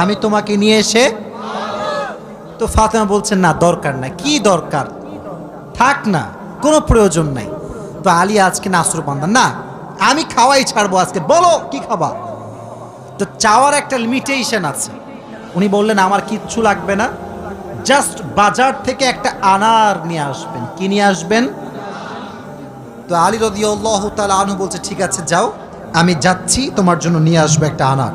আমি তোমাকে নিয়ে এসে তো ফাতেমা বলছেন না, দরকার না কি দরকার? থাক না, কোনো প্রয়োজন নাই। তো আলী আজকে নাসর বান্ধা না, আমি খাওয়াই ছাড়বো আজকে, বলো, কি খাবা? তো চাওয়ার একটা লিমিটেশন আছে। উনি বললেন, আমার কিচ্ছু লাগবে না জাস্ট বাজার থেকে একটা আনার নিয়ে আসবেন। কি নিয়ে আসবেন? তো আলী রদি আল্লাহ তালা আনু বলছে, ঠিক আছে, যাও, আমি যাচ্ছি, তোমার জন্য নিয়ে আসব একটা আনার।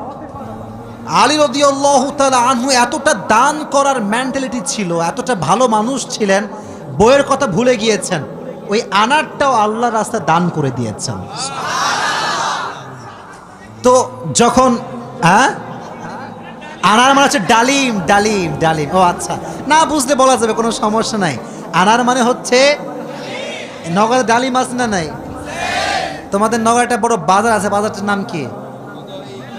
আলী রদিয়াল্লাহু তাআলা আনহু এতটা দান করার মেন্টালিটি ছিল, এতটা ভালো মানুষ ছিলেন, বইয়ের কথা ভুলে গিয়েছেন, ওই আনারটাও আল্লাহর রাস্তায় দান করে দিয়েছেন। তো যখন হ্যাঁ? আনার মানে হচ্ছে ডালিম ডালিম ডালিম। ও আচ্ছা না বুঝলে বলা যাবে, কোনো সমস্যা নাই। আনার মানে হচ্ছে, নগরে ডালিম আছে না নাই? তোমাদের নগরে একটা বড় বাজার আছে, বাজারটার নাম কি?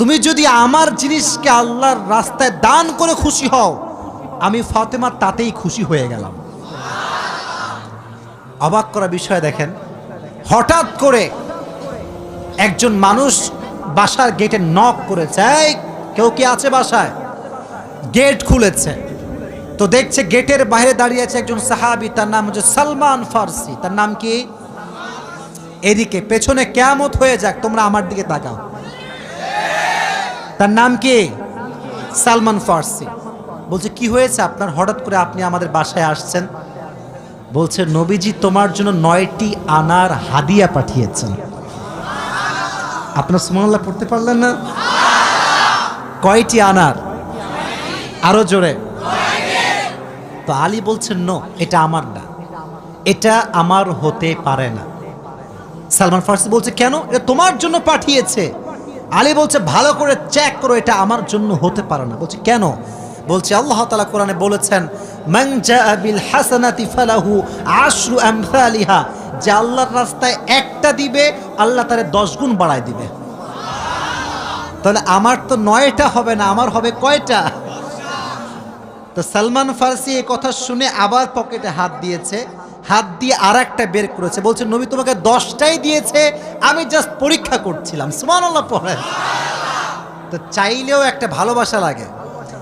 তুমি যদি আমার জিনিসকে আল্লাহর রাস্তায় দান করে খুশি হও, আমি ফাতেমা তাতেই খুশি হয়ে গেলাম। অবাক করা বিষয় দেখেন, হঠাৎ করে একজন মানুষ বাসার গেটে নক করেছে। কেউ কি আছে বাসায়? গেট খুলেছে। তো দেখছে গেটের বাইরে দাঁড়িয়ে আছে একজন সাহাবি, তার নাম হচ্ছে সালমান ফার্সি। তার নাম কি? এদিকে, পেছনে কেয়ামত হয়ে যাক, তোমরা আমার দিকে তাকাও। তার নাম কি? সালমান ফার্সি। বলছে, কি হয়েছে আপনার? হঠাৎ করে আপনি আমাদের বাসায় আসছেন? বলছে, নবীজি তোমার জন্য নয়টি আনার হাদিয়া পাঠিয়েছেন। আপনার সুমানাল্লাহ পড়তে পারলেন না? কয়টি আনার? আরও জোরে। তো আলী বলছেন, নো, এটা আমার না। এটা আমার হতে পারে না। সালমান ফার্সি বলছে, কেন? এটা তোমার জন্য পাঠিয়েছে। আলী বলছে, ভালো করে চেক করো, এটা আমার জন্য হতে পারে না। বলছে, কেন? বলছে, আল্লাহ তালা কোরআনে বলেছেন যে আল্লাহর রাস্তায় একটা দিবে, আল্লাহ তারে দশ গুণ বাড়ায় দিবে। তাহলে আমার তো নয়টা হবে না, আমার হবে কয়টা? তো সালমান ফার্সি এই কথা শুনে আবার পকেটে হাত দিয়েছে। হাত দিয়ে আর একটা বের করেছে। বলছে, নবী তোমাকে দশটাই দিয়েছে, আমি জাস্ট পরীক্ষা করছিলাম। সুমান আল্লাহ পড়ে। তো চাইলেও একটা ভালোবাসা লাগে।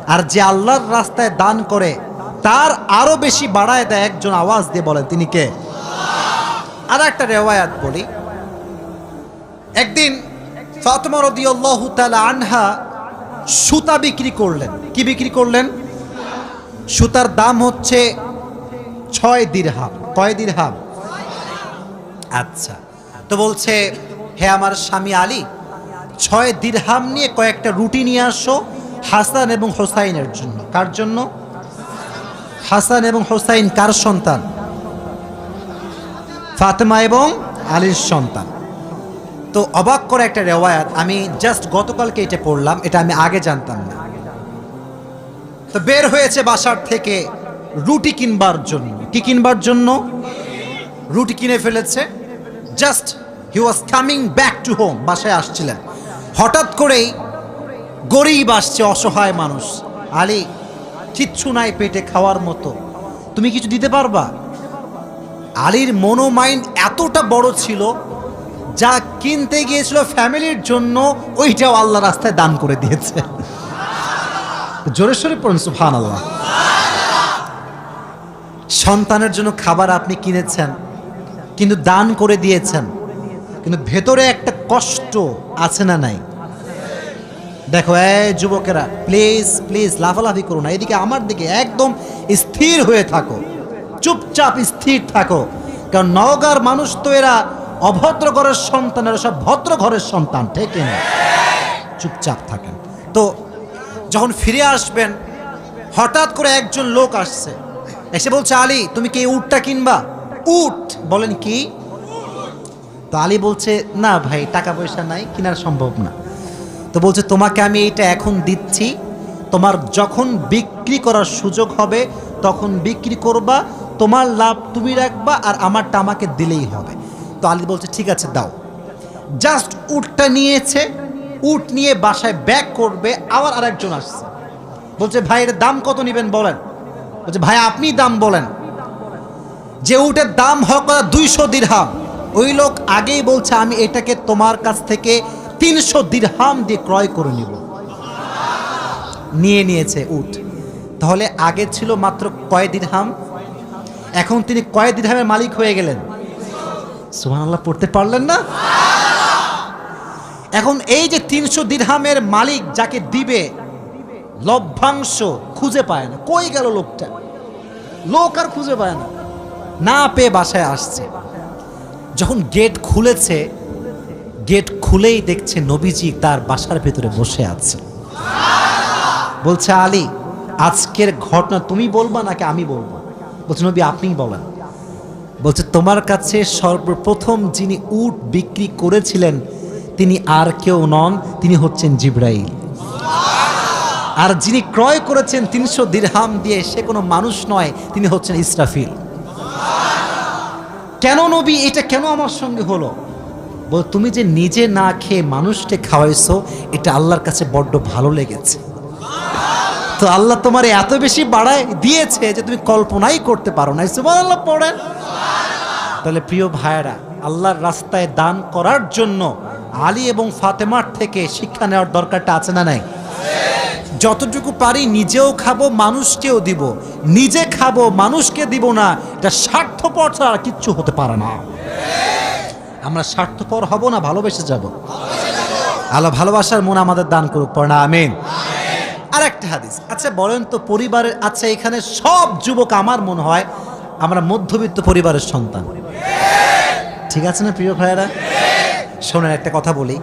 আর যে আল্লাহর রাস্তায় দান করে, তার আরও বেশি বাড়ায় দেয় একজন আওয়াজ দিয়ে বলেন, তিনি কে? আর একটা রেওয়ায়াত বলি। একদিন ফাতেমা রদিয়াল্লাহু তাআলা আনহা সুতা বিক্রি করলেন। কি বিক্রি করলেন? সুতার দাম হচ্ছে ছয় দিরহাম। কয় দিরহাম? আচ্ছা। তো বলছে, হে আমার স্বামী আলী, ছয় দিরহাম নিয়ে কয়েকটা রুটি নিয়ে আসো হাসান এবং হোসাইনের জন্য। কার জন্য? হাসান এবং হোসাইন কার সন্তান? ফাতেমা এবং আলীর সন্তান। তো অবাক করা একটা রেওয়ায়াত, আমি জাস্ট গতকালকে এটা পড়লাম, এটা আমি আগে জানতাম না। তো বের হয়েছে বাসার থেকে রুটি কিনবার জন্য। কি কিনবার জন্য রুটি কিনে ফেলেছে। Just he was coming back to home বাসায় আসছিলেন। হঠাৎ করেই গরিব আসছে, অসহায় মানুষ। আলী কিচ্ছু নাই পেটে খাওয়ার মতো। তুমি কিছু দিতে পারবা? আলীর মনোমাইন্ড এতটা বড় ছিল, যা কিনতে গিয়েছিল ফ্যামিলির জন্য, ওইটাও আল্লাহ রাস্তায় দান করে দিয়েছে। জোরেশ্বরী পড়ুন সুফান আল্লাহ সন্তানের জন্য খাবার আপনি কিনেছেন, কিন্তু দান করে দিয়েছেন, কিন্তু ভেতরে একটা কষ্ট আছে না নাই? দেখো, এই যুবকেরা প্লিজ প্লিজ লাফালাফি করো না। এদিকে আমার দিকে একদম স্থির হয়ে থাকো, চুপচাপ স্থির থাকো। কারণ নওগাঁর মানুষ তো এরা অভদ্র ঘরের সন্তান, এরা সব ভদ্র ঘরের সন্তান, ঠিক না? চুপচাপ থাকেন। তো যখন ফিরে আসবেন, হঠাৎ করে একজন লোক আসছে। এসে বলছে, আলী, তুমি কি উটটা কিনবা? উট? বলেন, কি? তো আলী বলছে, না ভাই টাকা পয়সা নাই, কেনার সম্ভব না। তো বলছে, তোমাকে আমি এইটা এখন দিচ্ছি। তোমার যখন বিক্রি করার সুযোগ হবে, তখন বিক্রি করবা, তোমার লাভ তুমি রাখবা আর আমারটা আমাকে দিলেই হবে। তো আলী বলছে, ঠিক আছে, দাও। জাস্ট উটটা নিয়েছে, উট নিয়ে বাসায় ব্যাক করবে, আবার আরেকজন আসছে। বলছে, ভাই, এর দাম কত নেবেন বলেন? বলছে, ভাই, আপনি দাম বলেন। যে উটের দাম হোক দুইশো দিরহাম। ওই লোক আগেই বলছে, আমি এটাকে তোমার কাছ থেকে তিনশো দিরহাম দিয়ে ক্রয় করে নিব। নিয়ে নিয়েছে উট। তাহলে আগে ছিল মাত্র কয় দিরহাম? এখন তিনি কয় দিরহামের মালিক হয়ে গেলেন? সুহান আল্লাহ পড়তে পারলেন না? এখন এই যে তিনশো দিরহামের মালিক যাকে দিবে লভ্যাংশ খুঁজে পায় না। কই গেল লোকটা? লোক আর খুঁজে পায় না। না পেয়ে বাসায় আসছে। যখন গেট খুলেছে গেট খুলেই দেখছে নবীজি তার বাসার ভেতরে বসে আছে। বলছে, আলী, আজকের ঘটনা তুমি বলবা নাকি আমি বলব? বলছে, নবী, আপনিই বলেন। বলছে, তোমার কাছে সর্বপ্রথম যিনি উট বিক্রি করেছিলেন, তিনি আর কেউ নন, তিনি হচ্ছেন জিব্রাইল। আর যিনি ক্রয় করেছেন তিনশো দিরহাম দিয়ে সে কোনো মানুষ নয়, তিনি হচ্ছেন ইসরাফিল। কেন নবী, এটা কেন আমার সঙ্গে হলো? বল, তুমি যে নিজে না খেয়ে মানুষকে খাওয়াইছো, এটা আল্লাহর কাছে বড্ড ভালো লেগেছে। তো আল্লাহ তোমার এত বেশি বাড়ায় দিয়েছে যে তুমি কল্পনাই করতে পারো না সুবহান আল্লাহ পড়েন। তাহলে প্রিয় ভাইয়েরা, আল্লাহর রাস্তায় দান করার জন্য আলী এবং ফাতেমার থেকে শিক্ষা নেওয়ার দরকারটা আছে না নাই? যতটুকু পারি নিজেও খাব, মানুষকেও দিব। নিজে খাব, মানুষকে দিব না, এটা স্বার্থপর ছাড়া আর কিচ্ছু হতে পারে না। আমরা স্বার্থপর হব না, ভালোবেসে যাব। আল্লাহ ভালোবাসার মন আমাদের দান করুক, পড়া আমিন। আর একটা হাদিস আচ্ছা বলেন তো পরিবারের আচ্ছা এখানে সব যুবক আমার মনে হয় আমরা মধ্যবিত্ত পরিবারের সন্তান। ঠিক আছে না প্রিয় ভাইয়েরা? শোনেন, একটা কথা বলি।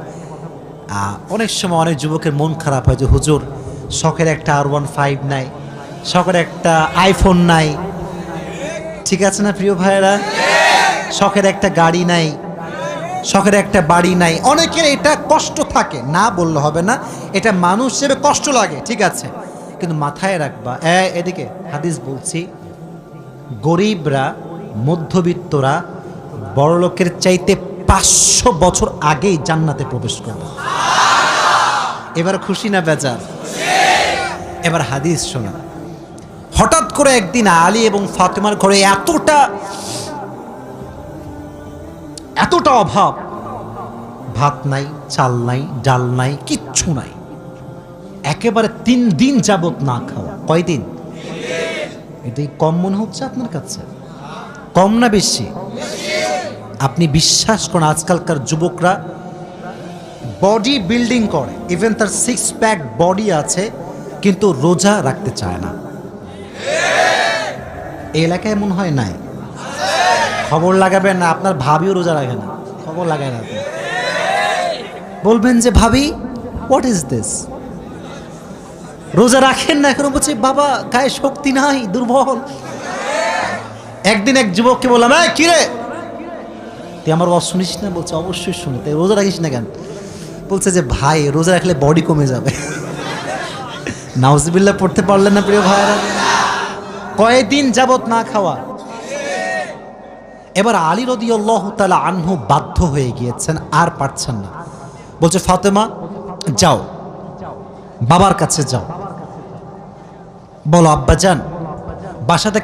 অনেক সময় অনেক যুবকের মন খারাপ হয় যে, হুজুর শখের একটা আর ওয়ান ফাইভ নাই, শখের একটা আইফোন নাই। ঠিক আছে না প্রিয় ভাইয়েরা? শখের একটা গাড়ি নাই, শখের একটা বাড়ি নাই। অনেকের এটা কষ্ট থাকে, না বললে হবে না, এটা মানুষ হিসেবে কষ্ট লাগে, ঠিক আছে? কিন্তু মাথায় রাখবা এদিকে হাদিস বলছি, গরিবরা, মধ্যবিত্তরা বড়লোকের চাইতে পাঁচশো বছর আগেই জান্নাতে প্রবেশ করবে। এবার খুশি না বেজার? এবার হাদিস শোনা। হঠাৎ করে একদিন আলী এবং ফাতেমার ঘরে এতটা এতটা অভাব। ভাত নাই, চাল নাই, ডাল নাই, কিচ্ছু নাই। একেবারে তিন দিন যাবত না খাওয়া। কয়দিন? এটাই কম মনে হচ্ছে আপনার কাছে? কম না বেশি? আপনি বিশ্বাস করেন, আজকালকার যুবকরা বডি বিল্ডিং করে। ইভেন তার সিক্স প্যাক বডি আছে, কিন্তু রোজা রাখতে চায় না। এই এলাকায় মনে হয় নাই। খবর লাগাবেন না, আপনার ভাবিও রোজা রাখে না। খবর লাগায় না। বলবেন যে, ভাবি হোয়াট ইজ দিস রোজা রাখেন না এখন, বলছে, বাবা, গায়ে শক্তি নাই, দুর্বল। একদিন এক যুবককে বললাম হ্যাঁ কিরে তুই আমার ওয়াজ শুনিস না? বলছে, অবশ্যই শুনি। তাই রোজা রাখিস না কেন? বলছে যে, ভাই, রোজা রাখলে বডি কমে যাবে। নাউজবিল্লা পড়তে পারলেন না প্রিয় ভাইরা কয়েকদিন যাবত না খাওয়া। এবার আলী রদি তালা আনহু বাধ্য হয়ে গিয়েছেন, আর পারছেন না। বলছে, ফাতেমা, যাও। বাবার কাছে যাও। বলো আব্বা যান বাসাতে